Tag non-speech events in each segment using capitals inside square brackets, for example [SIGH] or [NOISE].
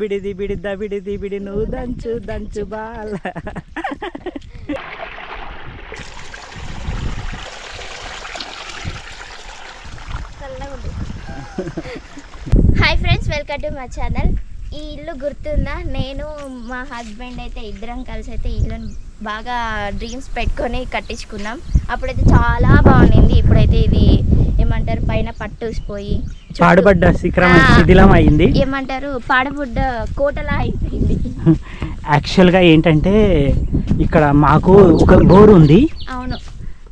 బిడి దిబిడి దబిడి దిబిడి నువ్వు దంచు దంచు బాల. హాయ్ ఫ్రెండ్స్ వెల్కమ్ టు మా ఛానల్. ఈ ఇల్లు గుర్తుందా? నేను మా హస్బెండ్ అయితే ఇద్దరం కలిసి అయితే ఇల్లు బాగా డ్రీమ్స్ పెట్టుకొని కట్టించుకున్నాం. అప్పుడైతే చాలా బాగుండింది. చుట్టూ- పాడుపడ్డ శిఖరం శిథిలం అయింది ఏమంటారు? పాడబుడ్డ కోటలా అయిపోయింది. యాక్చువల్గా ఏంటంటే ఇక్కడ మాకు ఒక బోర్ ఉంది. అవును.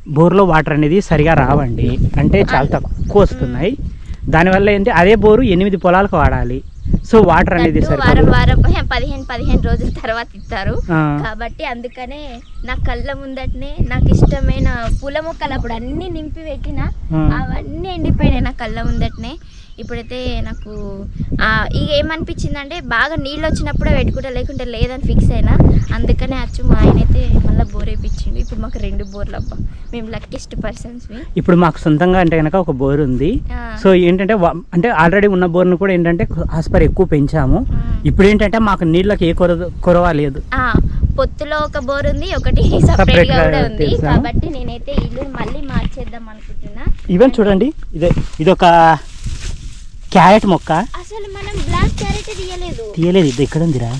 బోర్లో వాటర్ అనేది సరిగా రావండి. అంటే చాలా తక్కువ వస్తున్నాయి. దానివల్ల ఏంటి? అదే బోరు ఎనిమిది పొలాలకు వాడాలి. సో వాటర్ అనేది వారం వారం పదిహేను పదిహేను రోజుల తర్వాత ఇస్తారు. కాబట్టి అందుకనే నా కళ్ళ ముందటనే నాకు ఇష్టమైన పూల మొక్కలు అప్పుడు అన్ని నింపి పెట్టిన. అవన్నీ ఎండిపోయినాయి నా కళ్ళ ముందటనే. ఇప్పుడైతే నాకు ఇక ఏమనిపించిందంటే బాగా నీళ్ళు వచ్చినప్పుడే పెట్టుకుంటా లేకుంటే లేదని ఫిక్స్ అయినా. అందుకనే అచ్చు మా ఆయన అయితే మళ్ళీ బోర్ వేయించిండు ఇప్పుడు మాకు రెండు బోర్లు అబ్బా. మేము లక్కీస్ట్ పర్సన్స్ ఇప్పుడు మాకు సొంతంగా అంటే కనుక ఒక బోర్ ఉంది. సో ఏంటంటే అంటే ఆల్రెడీ ఉన్న బోర్ను కూడా ఏంటంటే ఆస్పర్ ఎక్కువ పెంచాము. ఇప్పుడు ఏంటంటే మాకు నీళ్ళకి ఏ కొర కొరవ లేదు. పొత్తులో ఒక బోర్ ఉంది ఒకటి సపరేట్గా కూడా ఉంది? కాబట్టి నేనైతే ఇల్లు మళ్ళీ మార్చేద్దాం అనుకుంటున్నా. ఈవెన్ చూడండి ఇదే ఇది ఒక క్యారెట్ మొక్క? అసలు మనం బ్లాక్ క్యారెట్ తీయలేదు. తీయలేదు ఇది ఎక్కడ ఉందిరా?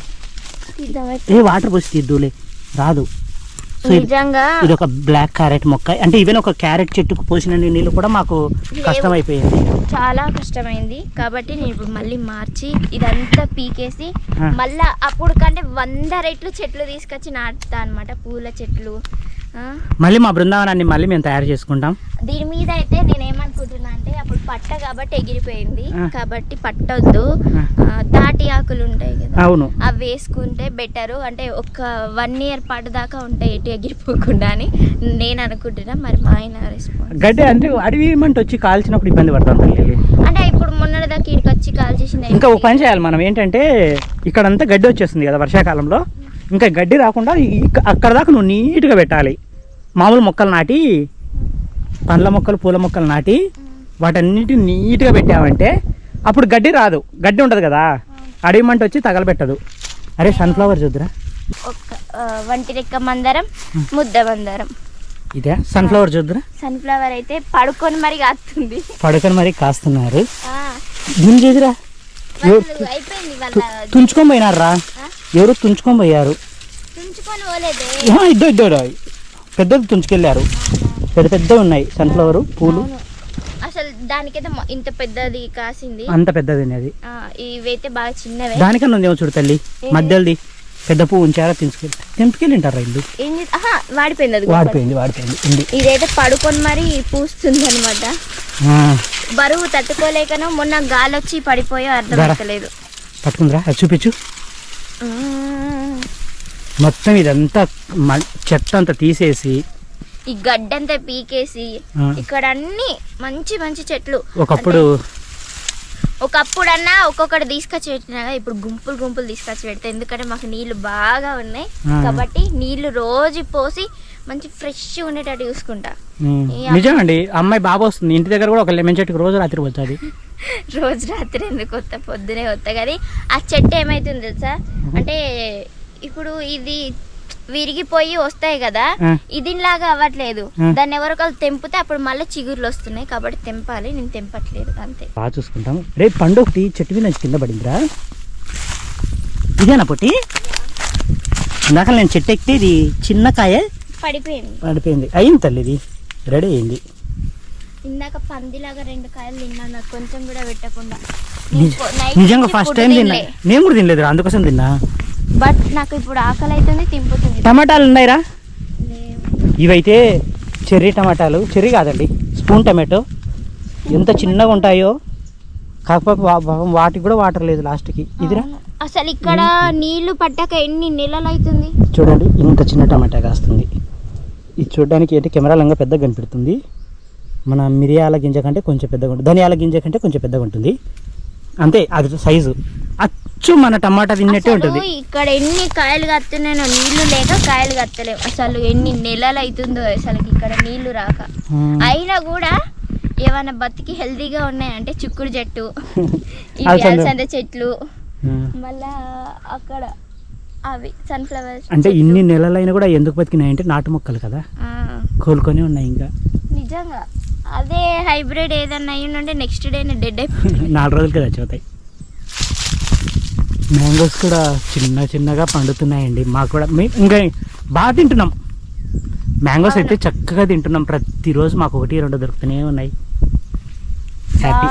ఏ వాటర్ పోసి తీద్దులే రాదు. సో ఇది- ఒక బ్లాక్ క్యారెట్ మొక్క. అంటే ఈవెన్ ఒక క్యారెట్ చెట్టుకు పోసిన నీళ్ళు కూడా మాకు కష్టం అయిపోయింది చాలా కష్టమైంది. కాబట్టి నేను ఇప్పుడు మళ్ళీ మార్చి ఇదంతా పీకేసి. మళ్ళా అప్పుడు కంటే వంద రెట్లు చెట్లు తీసుకొచ్చి నాటుతా అనమాట పూల చెట్లు మళ్ళీ మా బృందావనాన్ని మళ్ళీ మేము తయారు చేసుకుంటాం. దీని మీద అయితే నేను ఏమనుకుంటున్నా అంటే అప్పుడు పట్ట కాబట్టి ఎగిరిపోయింది. కాబట్టి పట్టొద్దు. తాటి ఆకులు ఉంటాయి కదా. అవును. అవి వేసుకుంటే బెటరు. అంటే ఒక వన్ ఇయర్ పాటు దాకా ఉంటాయి ఎటు ఎగిరిపోకుండా అని నేను అనుకుంటున్నా. మరి మా ఆయన రెస్పాన్స్ గడ్డి అంటే అడవి మంట వచ్చి కాల్చినప్పుడు ఇబ్బంది పడతాం అంటే ఇప్పుడు మొన్నటి దాకా ఇక్కడికి వచ్చి కాల్ చేసింది ఇంకా ఒక పని చేయాలి మనం. ఏంటంటే ఇక్కడంతా గడ్డి వచ్చేస్తుంది కదా వర్షాకాలంలో. ఇంకా గడ్డి రాకుండా అక్కడ దాకా నువ్వు నీట్గా పెట్టాలి. మామూలు మొక్కలు నాటి పండ్ల మొక్కలు పూల మొక్కలు నాటి వాటన్నిటిని నీట్గా పెట్టావంటే అప్పుడు గడ్డి రాదు. గడ్డి ఉండదు కదా అడవి మంట వచ్చి తగలబెట్టదు. అరే సన్ఫ్లవర్ చూద్దురా. వంటి రెక్క మందరం ముద్ద మందరం. ఇదే సన్ఫ్లవర్ చూద్దురా. సన్ఫ్లవర్ అయితే పడుకొని మరి కాస్తుంది. పడుకొని మరి కాస్తున్నారు. దీని తు- తుంచుకొని పోయినారా? ఎవరు తుంచుకొని పోయారు? తుంచుకొని పోలేదే. ఆ, ఇద్దో ఇద్దో ఇద్దో. పెద్దది తుంచుకెళ్ళారు. పెద్ద పెద్ద ఉన్నాయి. సన్ఫ్లవర్ పూలు. అసలు దానికైతే ఇంత పెద్దది కాసింది. అంత పెద్దది ఆ, ఇవైతే బాగా చిన్నవే. దానికన్నా ఉందేమో చూడు తల్లి. మధ్యది పెద్ద పువ్వు ఉంచారా తీసుకెళ్ళి తెంపుకెళ్ళి ఉంటారా ఇల్లు వాడిపోయింది. వాడిపోయింది వాడిపోయింది. ఇదైతే పడుకొని మరి పూస్తుంది అనమాట బరువు తట్టుకోలేకనో మొన్న గాలి వచ్చి పడిపోయో అర్థమవుతలేదు పట్టుకుందిరా. అది చూపించు. మొత్తం ఇదంతా చెత్త అంతా తీసేసి ఈ గడ్డంతా పీకేసి. ఇక్కడ అన్ని మంచి మంచి చెట్లు. ఒకప్పుడు ఒకప్పుడన్నా ఒక్కొక్కటి తీసుకొచ్చి పెట్టినా ఇప్పుడు గుంపులు గుంపులు తీసుకొచ్చి పెడతా ఎందుకంటే మాకు నీళ్ళు బాగా ఉన్నాయి. కాబట్టి నీళ్ళు రోజు పోసి మంచి ఫ్రెష్ ఉండేటట్టు చూసుకుంటా. నిజమండి అమ్మాయి బాబు వస్తుంది ఇంటి దగ్గర కూడా ఒక లెమన్ చెట్టుకు రోజు రాత్రి వచ్చేది [LAUGHS] రోజు రాత్రి ఎందుకు వస్తా పొద్దునే వస్తా కానీ ఆ చెట్టు ఏమైతుంది తెలుసా? అంటే ఇప్పుడు ఇది విరిగిపోయి వస్తాయి కదా. ఇదిలాగా అవ్వట్లేదు. దాన్ని ఎవరికొకరు తెంపితే అప్పుడు మళ్ళీ చిగుర్లు వస్తున్నాయి. కాబట్టి తెంపాలి. నేను తెంపట్లేదు. అంతే. బాగా చూసుకుంటాం. రేపు పండు ఒకటి చెట్టు మీద కింద పడిందిరా. ఇదేనా పొట్టి? ఇందాక నేను చెట్టు ఎక్కితే ఇది చిన్న కాయ పడిపోయింది. పడిపోయింది. అయింది తల్లి ఇది. రెడీ అయింది. ఇందాక పందిలాగా రెండు కాయలు తిన్నాను నాకు కొంచెం కూడా పెట్టకుండా. నిజ- నిజంగా ఫస్ట్ టైం తిన్నా. నేను కూడా తినలేదు అందుకోసం తిన్నా. బట్ నాకు ఇప్పుడు ఆకలి అవుతుంది తింపుతుంది. టమాటాలు ఉన్నాయిరా. ఇవైతే చెర్రీ టమాటాలు. చెర్రీ కాదండి స్పూన్ టమాటో. ఎంత చిన్నగా ఉంటాయో కాకపోతే వాటికి కూడా వాటర్ లేదు లాస్ట్కి. ఇదిరా. అసలు ఇక్కడ నీళ్ళు పట్టాక ఎన్ని నెలలు అవుతుంది చూడండి ఇంత చిన్న టమాటా కాస్తుంది. ఇది చూడడానికి ఏంటి కెమెరాలో ఇంకా పెద్దగా కనిపెడుతుంది మన మిరియాల గింజ కంటే కొంచెం పెద్దగా ఉంటుంది ధనియాల గింజ కంటే కొంచెం పెద్దగా ఉంటుంది. అంతే అది సైజు అచ్చు మన టమాటా తిన్నట్టే ఉంటుంది. ఇక్కడ ఎన్ని కాయలు కత్తున్నానో నీళ్ళు లేక కాయలు కత్తలేవు. అసలు ఎన్ని నెలలు అవుతుందో అసలు ఇక్కడ నీళ్ళు రాక. అయినా కూడా ఏమైనా బతికి హెల్తీగా ఉన్నాయంటే చిక్కుడు చెట్టు అలసంద. చెట్లు. మళ్ళా అక్కడ అవి సన్ఫ్లవర్స్ అంటే ఇన్ని నెలలైనా కూడా ఎందుకు బతికినాయి అంటే నాటు మొక్కలు కదా. కోలుకొని ఉన్నాయి ఇంకా. నిజంగా. అదే హైబ్రిడ్ ఏదన్నా అయ్యి ఉంటే నెక్స్ట్ డే డెడ్ అయిపోతుంది నాలుగు రోజులకి చచ్చిపోతాయి. మ్యాంగోస్ కూడా చిన్న చిన్నగా పండుతున్నాయండి. మాకు కూడా మేము ఇంకా బాగా తింటున్నాం. మ్యాంగోస్ అయితే చక్కగా తింటున్నాం. ప్రతిరోజు మాకు ఒకటి రెండు దొరుకుతూనే ఉన్నాయి. హ్యాపీ.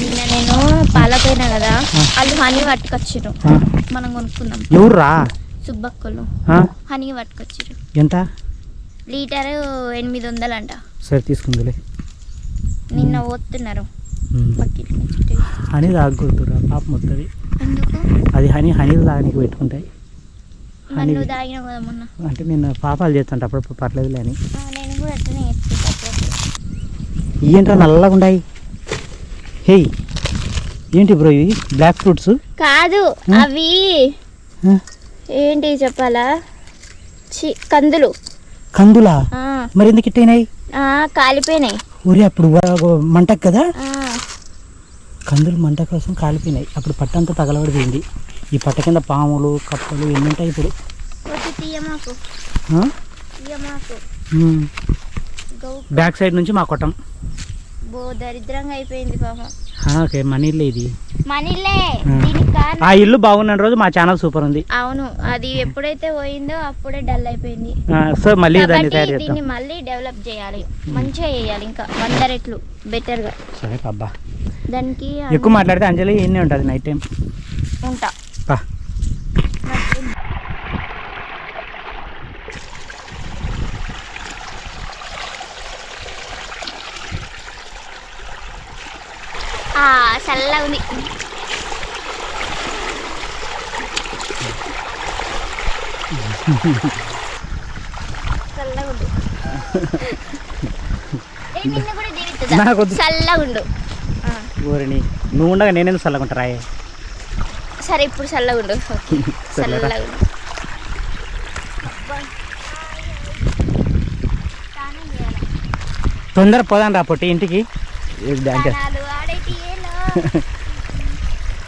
నిన్న నేను పాలపోయినా కదా. వాళ్ళు హనీ పట్టుకొచ్చిరు మనం కొనుక్కుందాం. ఎవర్రా? సుబ్బక్కలు. హనీ పట్టుకొచ్చిరు ఎంత? లీటర్ ఎనిమిది వందలంట. సరే తీసుకుందిలే. నిన్న నుంచి హనీ తాగకూడదురా పాపం వస్తుంది అది హనీ హనీ తాగనీకి పెట్టుకుంటాయి. అంటే నేను పాపాలు చేస్తాను అప్పుడప్పుడు పర్లేదులే అని. ఏంట్రా నల్లగా ఉన్నాయి హే ఏంటి బ్రో ఇవి? Black fruits? కాదు? అవి ఏంటి చెప్పాలా? చి కందులు. కందులా? మరి ఎందుకు ఇట్టయినాయి? కాలిపోయినాయి. ఊరి అప్పుడు మంటకు కదా? కందులు మంట కోసం కాలిపోయినాయి. అప్పుడు పట్టంతా తగలబడిపోయింది. ఈ పట్ట కింద పాములు కప్పలు ఎన్ని ఉంటాయి ఇప్పుడు? బ్యాక్ సైడ్ నుంచి మా కొట్టం. బో దరిద్రంగా అయిపోయింది పాపం. ఓకే ఇది. దీనికి కారణం? ఆ ఇల్లు బాగున్న రోజు మా ఛానల్ సూపర్ ఉంది. అవును అది ఎప్పుడైతే పోయిందో అప్పుడే డల్ అయిపోయింది. సో మళ్ళీ దాన్ని కాబట్టి తయారు చేద్దాం. దీన్ని మళ్ళీ డెవలప్ చేయాలి. మంచిగా చేయాలి ఇంకా వంద రెట్లు బెటర్గా. సరే అబ్బా. దానికి ఎక్కువ మాట్లాడితే అంజలి ఎన్ని ఉంటుంది నైట్ టైం ఉంటా పా ఆ, చల్లగా ఉంది చల్లగా ఉండు ఏ, నిన్ను కూడా దీవిస్తుందా? నాకొద్దు. చల్లగా ఆ, ఊరిని. నువ్వు ఉండగా నేనేందుకు చల్లకుంటారా సరే ఇప్పుడు చల్లగా ఉండు. [LAUGHS] ఓకే. సర్లేరా. చల్లగా ఉండు. స్నానం చేయాలా? తొందర పోదాం రా పొట్టి ఇంటికి. ఇది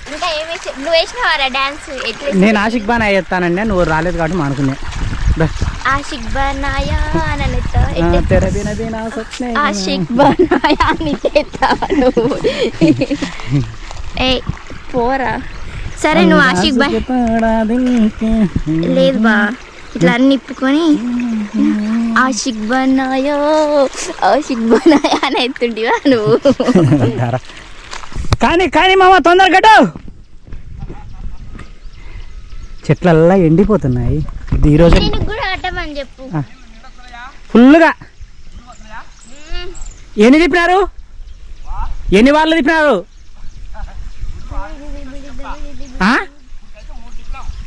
ఇంకా నువ్వు వేసినావారా డాన్స్? ఎట్లా నేను ఆషిక్ బాన్ అయ్యేస్తానండి నువ్వు రాలేదు కాబట్టి మానుకున్నా దా. ఆషిక్ బనాయా. ఆషిక్ అని చేస్తావా నువ్వు? ఏ పోరా. సరే నువ్వు ఆషిక్ బా ఆశకి. లేదు బా. ఇట్లా అన్ని ఇప్పుకొని ఆషిక్ బనాయో ఆషిక్ బనాయా అని ఎత్తుంటివా నువ్వు. [LAUGHS] కానీ కానీ మామ తొందర గట్టు చెట్లల్లా ఎండిపోతున్నాయి. ఇది ఈరోజు. ఫుల్గా. ఎన్ని తిప్పినారు? ఎన్ని వాళ్ళు తిప్పినారు?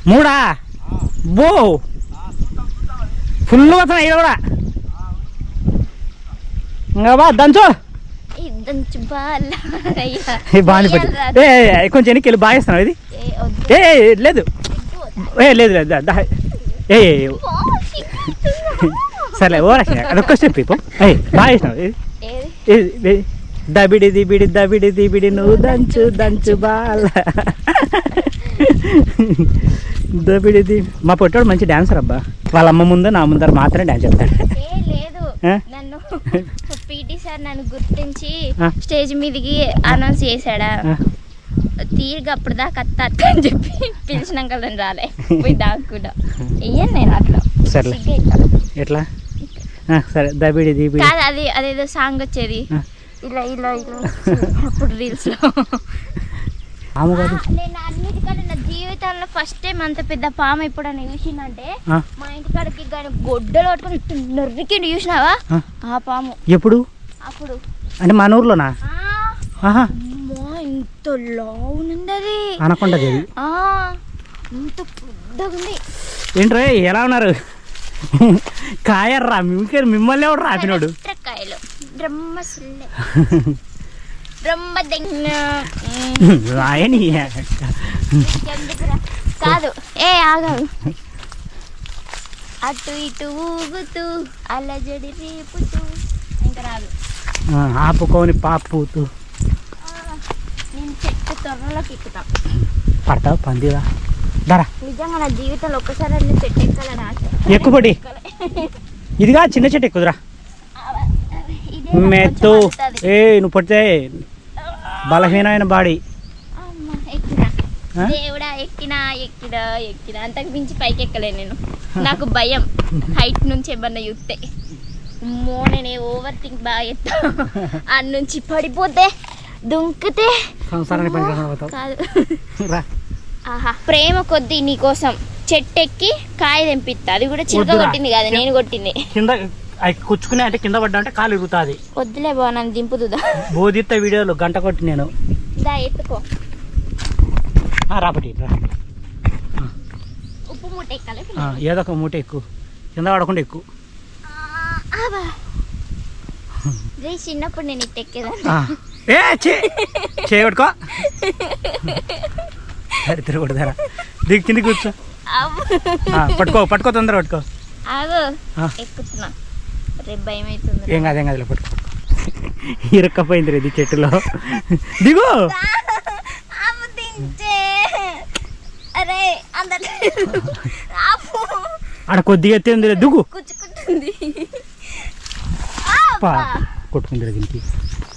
మూడా? బో. ఫుల్ వస్తున్నాయి ఇది కూడా. ఇంకా బా దంచు. ఇద్దంచు బాలయ్యా. బాగా ఇయ్యాలి రా. ఏ కొంచెం ఎన్నికి వెళ్ళి బాగా ఇస్తున్నావు ఇది. ఏ, లేదు. ఏ లేదు లేదు. ఏ ఏ, ఏ, పో, సిగ్గుతుంది. సర్లే ఓరా అదొక్క స్టెప్ ఇప్పు ఏ బాగా ఇస్తున్నావు ఇది. దబిడి దిబిడి దబిడి దిబిడి నువ్వు దంచు దంచు బాల. దబిడి ది మా పొట్టోడు మంచి డాన్సర్ అబ్బా. వాళ్ళ అమ్మ ముందు నా ముందర మాత్రమే డాన్స్ చెప్తాడు [LAUGHS] పీటీ సార్ నన్ను గుర్తించి. స్టేజ్ మీదకి అనౌన్స్ చేశాడా? తీరిగా అప్పుడు దాకా అత్త అని చెప్పి పిలిచినాక నేను రాలే. పోయి దాక్కుండా ఇయ్యను నేను అట్లా. ఇట్లా. ఎట్లా? సరే. దబిడి దిబిడి. కాదు అది అదేదో సాంగ్ వచ్చేది. ఇలా ఇలా ఇలా. అప్పుడు రీల్స్లో. ఆమె కాదు ఆ, నేను అన్నిటికంటే నా జీవితంలో ఫస్ట్ టైం అంత పెద్ద పాము ఎప్పుడన్నా చూసిందంటే మా ఇంటికాడికి కానీ గొడ్డలు పట్టుకొని ఇట్టు నొర్రికి చూసినావా? ఆ. పాము. ఎప్పుడు? అప్పుడు. అంటే మన ఊర్లోనా? ఇంత లావునుంది అది అనకొండది ఇంత పెద్దగా ఉంది ఏంట్రా ఎలా ఉన్నారు? కాయర్రా మిమ్మల్ని ఎవడు రాపినోడు? కాయలు బ్రహ్మ సుల్లె బ్రహ్మ దగ్గర రాయని? కాదు. ఏ ఆగదు అటు ఇటు ఊగుతూ అలజడి రేపుతూ. ఇంకా రాదు. ఆపుకోని పాపుతూ. నేను చెట్టు తొర్రలోకి ఎక్కుతాం పడతావు పందిరా. దరా. నిజంగా నా జీవితంలో ఒక్కసారి చెట్టు ఎక్కాలని ఆశ ఎక్కుపడి ఇదిగా చిన్న చెట్టు ఎక్కుదురా. మెత్తు. ఏ నువ్వు పడితే బలహీనమైన బాడీ? దేవుడా ఎక్కినా ఎక్కినా ఎక్కినా. అంతకు మించి పైకి ఎక్కలే నేను. నాకు భయం. హైట్ నుంచి ఏమన్నా చూస్తే. అమ్మో నేను ఓవర్ థింక్ బాగా ఎత్తా ఆ నుంచి పడిపోతే దుంకితే. కాదు. రా. ఆహా ప్రేమ కొద్దీ నీకోసం చెట్టెక్కి కాయ తెంపిస్తా అది కూడా చిలక. కొట్టింది కాదు నేను కొట్టింది. కింద అవి కుచ్చుకునే అంటే కింద పడ్డా అంటే కాలు ఇరుగుతుంది. వద్దులే బా నన్ను దింపుతుందా బోధిత్త వీడియోలు గంట కొట్టి నేను. దా ఎత్తుకో. రాపటి రా. ఉప్పు మూట ఎక్కాలి ఆ, ఏదో ఒక మూట ఎక్కువ కింద పడకుండా ఎక్కువ రే చిన్నప్పుడు నేను ఇట్ట ఎక్కేదాన్ని. ఆ. ఏ చే చేయబట్టుకో తిరగకూడదారా దిగు కింద కూర్చో. అవ్వ. ఆ, పట్టుకో పట్టుకో తొందర పట్టుకో. ఆగు. ఆ. ఎక్కుతున్నా. రేపు భయం అవుతుంది ఏం కాదు ఏం కాదు పట్టుకో. ఇరక్కపోయింది ఇది చెట్టులో. దిగు. ఆడ కొద్దిగా ఎత్తే ఉంది దిగు. కొట్టుకుంది దీనికి.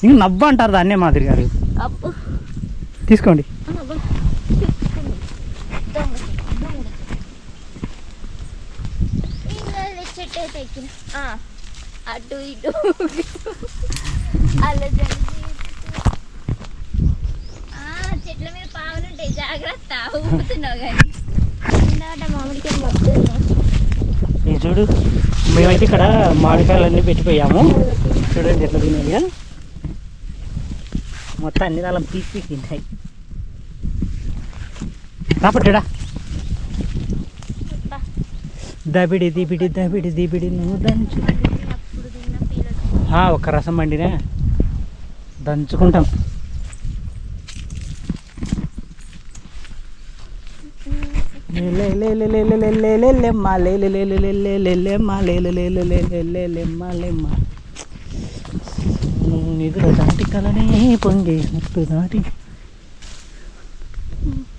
ఇంక నవ్వ అంటారు దాన్నే మాదిరి గారు. అప్పు తీసుకోండి. చెట్టు, అయితే ఎక్కిన అటు ఇటు. అలా జరిగి ఆ, చెట్ల మీద పావులు ఉంటాయి. జాగ్రత్త ఊపుతున్నావు కానీ. చూడు మేమైతే ఇక్కడ మామిడికాయలన్నీ పెట్టిపోయాము. చూడండి ఎట్లా తిన్నాయా. మొత్తం అన్ని దాళ్ళం పీకి పీకి తింటాయి. రాపట్టుడా దబిడి దిబిడి దబిడి దిబిడి నువ్వు అప్పుడు తిన్న ఒక రసం వండినే దంచుకుంటాం నిధులు దాటి కలనే పొంగి ముట్టు దాటి